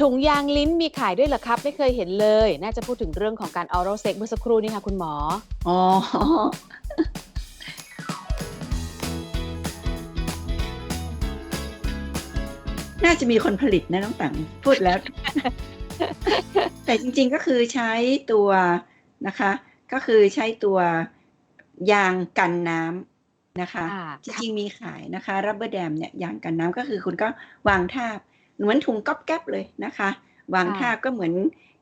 ถุงยางลิ้นมีขายด้วยเหรอครับ ไม่เคยเห็นเลย น่าจะพูดถึงเรื่องของการ oral sex เมื่อสักครู่นี้ค่ะคุณหมอ อ๋อ น่าจะมีคนผลิตนะน้องตังพูดแล้ว แต่จริงๆก็คือใช้ตัวนะคะ ก็คือใช้ตัวยางกันน้ำนะคะอ่าจริงๆมีขายนะคะรับเบอร์แดมเนี่ยยางกันน้ำก็คือคุณก็วางทาบ เหมือนถุงก๊อบแก๊บเลยนะคะ วางทาบก็เหมือน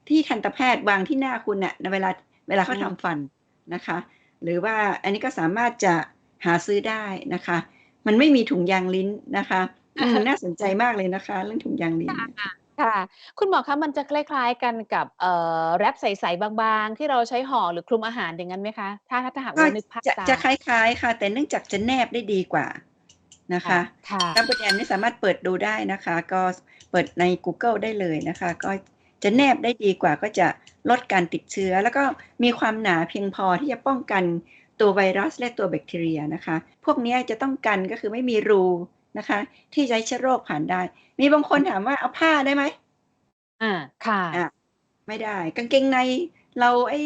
ที่ทันตแพทย์วางที่หน้าคุณน่ะในเวลาเวลาเขาทำฟันนะคะ หรือว่าอันนี้ก็สามารถจะหาซื้อได้นะคะ มันไม่มีถุงยางลิ้นนะคะอืมน่าสนใจมากเลยนะคะ เรื่องถุงยางลิ้นเนี่ยค่ะ คุณหมอคะมันจะคล้ายๆกันกับเอ่อแรปใสๆบางๆ ที่เราใช้ห่อหรือคลุมอาหารอย่างนั้นไหมคะ ถ้าถ้าหากก็ว่านึกภาพจะตามจะคล้ายๆค่ะ แต่เนื่องจากจะแนบได้ดีกว่า นะคะค่ะรับเบอร์แดมนี่สามารถเปิดดูได้นะคะ ก็เปิดใน Google ได้เลยนะคะ ก็จะแนบได้ดีกว่าก็จะลดการติดเชื้อ แล้วก็มีความหนาเพียงพอที่จะป้องกันตัวไวรัสและตัวแบคทีเรียนะคะ พวกนี้จะต้องกันก็คือไม่มีรูนะคะ ที่จะให้เชื้อโรคผ่านได้ มีบางคนถามว่าเอาผ้าได้ไหมอ่าค่ะอะไม่ได้กางเกงในเราไอ้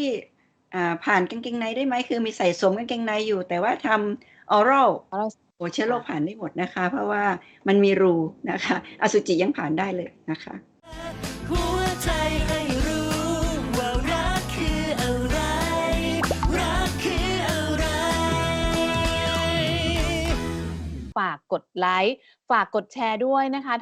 อ่าผ่านกางเกงในได้ไหมคือมีใส่สวมกางเกงในอยู่ แต่ว่าทำออรัล oral โอเชื้อโรคผ่านได้หมดนะคะ เพราะว่ามันมีรูนะคะ อสุจิยังผ่านได้เลยนะคะฝากกดไลค์ ฝากกดแชร์ด้วยนะคะ